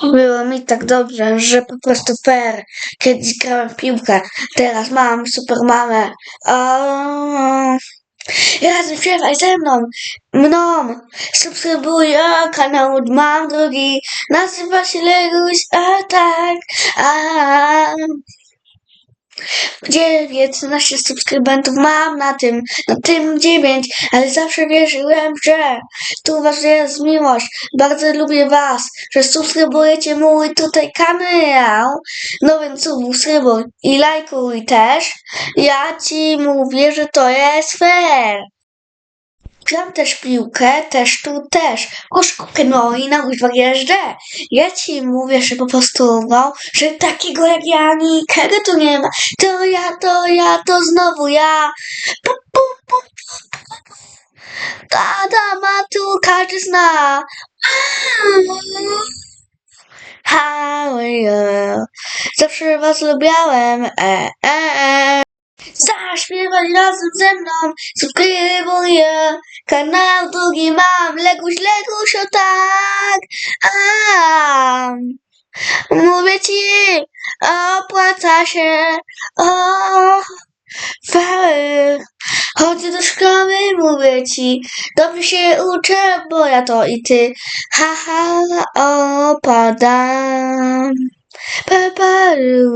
Było mi tak dobrze, że po prostu fair. Kiedyś grałem w piłkę, teraz mam super mamę. Razem śpiewaj ze mną, mną. Subskrybuj o, kanał mam drugi. Nazywa się Leguś, a tak, a. 19 subskrybentów mam na tym, na tym 9, ale zawsze wierzyłem, że tu was jest miłość. Bardzo lubię was, że subskrybujecie mój tutaj kanał. No więc subskrybuj i lajkuj też. Ja ci mówię, że to jest fair. Gram też piłkę, też tu też. Koszykówkę, no i na łyżwach jeżdżę. Ja ci mówię, że po prostu, no, że takiego jak ja nikogo tu nie ma. To ja, to ja, to znowu ja. Pu, pu, pu, pu, pu, ma tu, każdy zna. How are you? Zawsze was lubiałem. E, e, e. Zaśpiewaj razem ze mną, subskrybuję. Kanał drugi mam, leguś, leguś, o tak. A, mówię ci, opłaca się. O, fair. Chodzę do szkoły, mówię ci, dobrze się uczę, bo ja to i ty. Haha, opadam. Peperu.